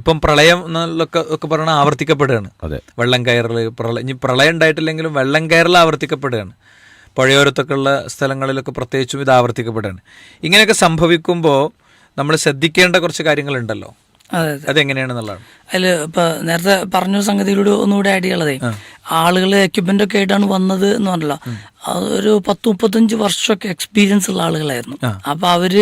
ഇപ്പം പ്രളയം എന്നൊക്കെ ഒക്കെ പറഞ്ഞാൽ ആവർത്തിക്കപ്പെടുകയാണ്. അതെ. വെള്ളം കയറൽ പ്രളയം ഇനി പ്രളയം ഉണ്ടായിട്ടില്ലെങ്കിലും വെള്ളം കയറൽ ആവർത്തിക്കപ്പെടുകയാണ്. പുഴയോരത്തൊക്കെ ഉള്ള സ്ഥലങ്ങളിലൊക്കെ പ്രത്യേകിച്ചും ഇത് ആവർത്തിക്കപ്പെടുകയാണ്. ഇങ്ങനെയൊക്കെ സംഭവിക്കുമ്പോൾ നമ്മൾ ശ്രദ്ധിക്കേണ്ട കുറച്ച് കാര്യങ്ങളുണ്ടല്ലോ. അതെ അതെ. അതെങ്ങനെയാണെന്നുള്ളതാണ് അതിൽ ഇപ്പൊ നേരത്തെ പറഞ്ഞ സംഗതിയിലൂടെ ഒന്നുകൂടെ ആഡ് ചെയ്യാനുള്ളതേ ആളുകൾ എക്യുപ്മെന്റ് ഒക്കെ ആയിട്ടാണ് വന്നത് എന്ന് പറഞ്ഞല്ലോ. ഒരു പത്ത് മുപ്പത്തഞ്ച് വർഷമൊക്കെ എക്സ്പീരിയൻസ് ഉള്ള ആളുകളായിരുന്നു. അപ്പൊ അവർ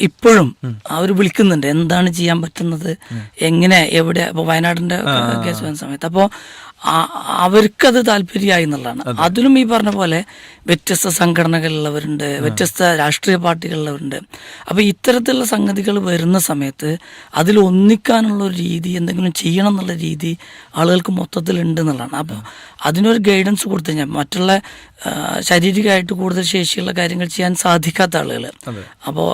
ഇപ്പോഴും അവർ വിളിക്കുന്നുണ്ട്. എന്താണ് ചെയ്യാൻ പറ്റുന്നത്? എങ്ങനെ എവിടെ? ഇപ്പൊ വയനാടിന്റെ കേസ് വരുന്ന സമയത്ത്. അപ്പോൾ അവർക്കത് താല്പര്യമായി എന്നുള്ളതാണ്. അതിലും ഈ പറഞ്ഞ പോലെ വ്യത്യസ്ത സംഘടനകളിലുള്ളവരുണ്ട് വ്യത്യസ്ത രാഷ്ട്രീയ പാർട്ടികളിലുള്ളവരുണ്ട് അപ്പോൾ ഇത്തരത്തിലുള്ള സംഗതികൾ വരുന്ന സമയത്ത് അതിൽ ഒന്നിക്കാനുള്ള ഒരു രീതി എന്തെങ്കിലും ചെയ്യണം എന്നുള്ള രീതി ആളുകൾക്ക് മൊത്തത്തിൽ ഉണ്ട് എന്നുള്ളതാണ്. അപ്പോൾ അതിനൊരു ഗൈഡൻസ് കൊടുത്തു കഴിഞ്ഞാൽ മറ്റുള്ള ശാരീരികമായിട്ട് കൂടുതൽ ശേഷിയുള്ള കാര്യങ്ങൾ ചെയ്യാൻ സാധിക്കാത്ത ആളുകൾ അപ്പോൾ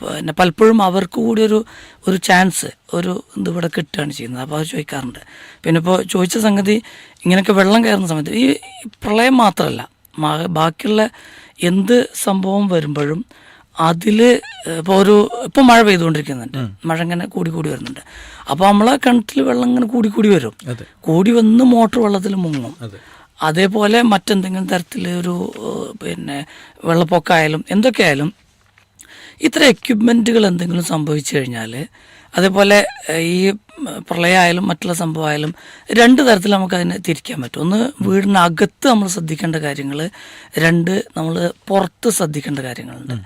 പിന്നെ പലപ്പോഴും അവർക്ക് കൂടി ഒരു ഒരു ചാൻസ് ഒരു ഇത് ഇവിടെ കിട്ടുകയാണ് ചെയ്യുന്നത്. അപ്പോൾ അത് ചോദിക്കാറുണ്ട്. പിന്നെ ഇപ്പോൾ ചോദിച്ച സംഗതി ഇങ്ങനെയൊക്കെ വെള്ളം കയറുന്ന സമയത്ത് ഈ പ്രളയം മാത്രമല്ല ബാക്കിയുള്ള എന്ത് സംഭവം വരുമ്പോഴും അതിൽ ഇപ്പോൾ ഒരു ഇപ്പോൾ മഴ പെയ്തുകൊണ്ടിരിക്കുന്നുണ്ട്. മഴ ഇങ്ങനെ കൂടി കൂടി വരുന്നുണ്ട്. അപ്പോൾ നമ്മളെ കിണറ്റിൽ വെള്ളം ഇങ്ങനെ കൂടി കൂടി വരും. കൂടി വന്ന് മോട്ടർ വെള്ളത്തിൽ മുങ്ങും. അതേപോലെ മറ്റെന്തെങ്കിലും തരത്തിൽ ഒരു പിന്നെ വെള്ളപ്പൊക്കമായാലും എന്തൊക്കെയായാലും ഇത്ര എക്യുപ്മെന്റുകൾ എന്തെങ്കിലും സംഭവിച്ചു കഴിഞ്ഞാൽ അതേപോലെ ഈ പ്രളയമായാലും മറ്റുള്ള സംഭവമായാലും രണ്ട് തരത്തിൽ നമുക്ക് അതിനെ തിരിക്കാൻ പറ്റും. ഒന്ന് വീടിനകത്ത് നമ്മൾ ശ്രദ്ധിക്കേണ്ട കാര്യങ്ങൾ രണ്ട് നമ്മൾ പുറത്ത് ശ്രദ്ധിക്കേണ്ട കാര്യങ്ങളുണ്ട്.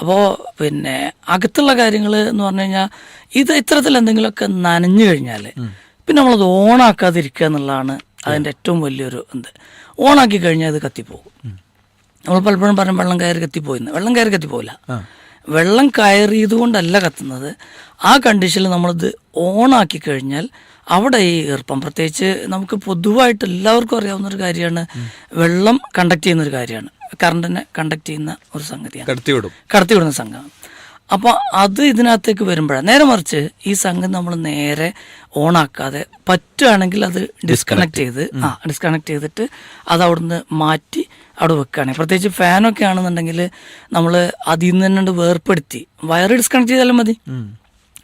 അപ്പോൾ പിന്നെ അകത്തുള്ള കാര്യങ്ങൾ എന്ന് പറഞ്ഞു കഴിഞ്ഞാൽ ഇത് ഇത്തരത്തിൽ എന്തെങ്കിലുമൊക്കെ നനഞ്ഞു കഴിഞ്ഞാൽ പിന്നെ നമ്മളത് ഓണാക്കാതിരിക്കുക എന്നുള്ളതാണ് അതിന്റെ ഏറ്റവും വലിയൊരു എന്ത് ഓണാക്കി കഴിഞ്ഞാൽ അത് കത്തിപ്പോകും. നമ്മൾ പലപ്പോഴും പറയും വെള്ളം കയറി കത്തിപ്പോയിന്ന് വെള്ളം കയറി കത്തിപ്പോയില്ല വെള്ളം കയറിയത് കൊണ്ടല്ല കത്തുന്നത്. ആ കണ്ടീഷനിൽ നമ്മളിത് ഓണാക്കി കഴിഞ്ഞാൽ അവിടെ ഈ ഈർപ്പം. പ്രത്യേകിച്ച് നമുക്ക് പൊതുവായിട്ട് എല്ലാവർക്കും അറിയാവുന്ന ഒരു കാര്യമാണ് വെള്ളം കണ്ടക്ട് ചെയ്യുന്ന ഒരു കാര്യമാണ് കറണ്ടിനെ കണ്ടക്ട് ചെയ്യുന്ന ഒരു സംഗതിയാണ്. കടത്തിവിടും. കടത്തിവിടുന്ന സംഘം അപ്പോൾ അത് ഇതിനകത്തേക്ക് വരുമ്പോഴാണ് നേരെ മറിച്ച് ഈ സംഘം നമ്മൾ നേരെ ഓണാക്കാതെ പറ്റുകയാണെങ്കിൽ അത് ഡിസ്കണക്ട് ചെയ്ത് ആ ഡിസ്കണക്ട് ചെയ്തിട്ട് അത് അവിടുന്ന് മാറ്റി അവിടെ വെക്കുകയാണെങ്കിൽ പ്രത്യേകിച്ച് ഫാനൊക്കെ ആണെന്നുണ്ടെങ്കിൽ നമ്മൾ അതിൽ നിന്ന് തന്നെ വേർപ്പെടുത്തി. വയർ ഡിസ്കണക്ട് ചെയ്താലും മതി.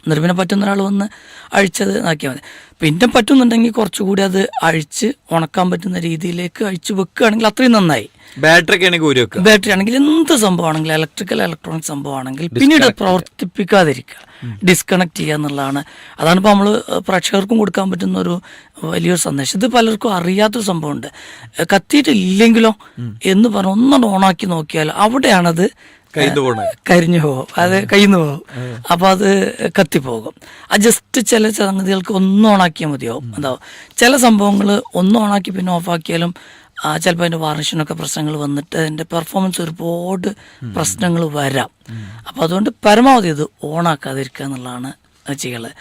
എന്നിട്ട് പിന്നെ പറ്റുന്ന ഒരാൾ വന്ന് അഴിച്ചത് ആക്കിയാൽ മതി. പിന്നെ പറ്റുന്നുണ്ടെങ്കിൽ കുറച്ചുകൂടി അത് അഴിച്ച് ഉണക്കാൻ പറ്റുന്ന രീതിയിലേക്ക് അഴിച്ച് വെക്കുകയാണെങ്കിൽ അത്രയും നന്നായി. ബാറ്ററി ആണെങ്കിൽ ബാറ്ററി ആണെങ്കിൽ എന്ത് സംഭവമാണെങ്കിലും ഇലക്ട്രിക്കൽ ഇലക്ട്രോണിക് സംഭവമാണെങ്കിൽ പിന്നീട് പ്രവർത്തിപ്പിക്കാതിരിക്കുക. ഡിസ്കണക്ട് ചെയ്യുക എന്നുള്ളതാണ്. അതാണ് ഇപ്പോൾ നമ്മൾ പ്രേക്ഷകർക്കും കൊടുക്കാൻ പറ്റുന്ന ഒരു വലിയൊരു സന്ദേശം. ഇത് പലർക്കും അറിയാത്തൊരു സംഭവമുണ്ട്. കത്തിയിട്ടില്ലെങ്കിലോ എന്ന് പറഞ്ഞ് ഒന്നുകൊണ്ട് ഓണാക്കി നോക്കിയാൽ അവിടെയാണത്. കരിഞ്ഞു പോകും. അത് കയ്യിന്ന് പോകും. അപ്പോൾ അത് കത്തിപ്പോകും. അത് ജസ്റ്റ് ചില സംഗതികൾക്ക് ഒന്ന് ഓണാക്കിയാൽ മതിയാവും. എന്താ ചില സംഭവങ്ങൾ ഒന്ന് ഓണാക്കി പിന്നെ ഓഫാക്കിയാലും ചിലപ്പോൾ അതിന്റെ വാർണിഷനൊക്കെ പ്രശ്നങ്ങൾ വന്നിട്ട് അതിന്റെ പെർഫോമൻസ് ഒരുപാട് പ്രശ്നങ്ങൾ വരാം. അപ്പോൾ അതുകൊണ്ട് പരമാവധി ഇത് ഓണാക്കാതിരിക്കുക എന്നുള്ളതാണ് ചെയ്യുള്ളത്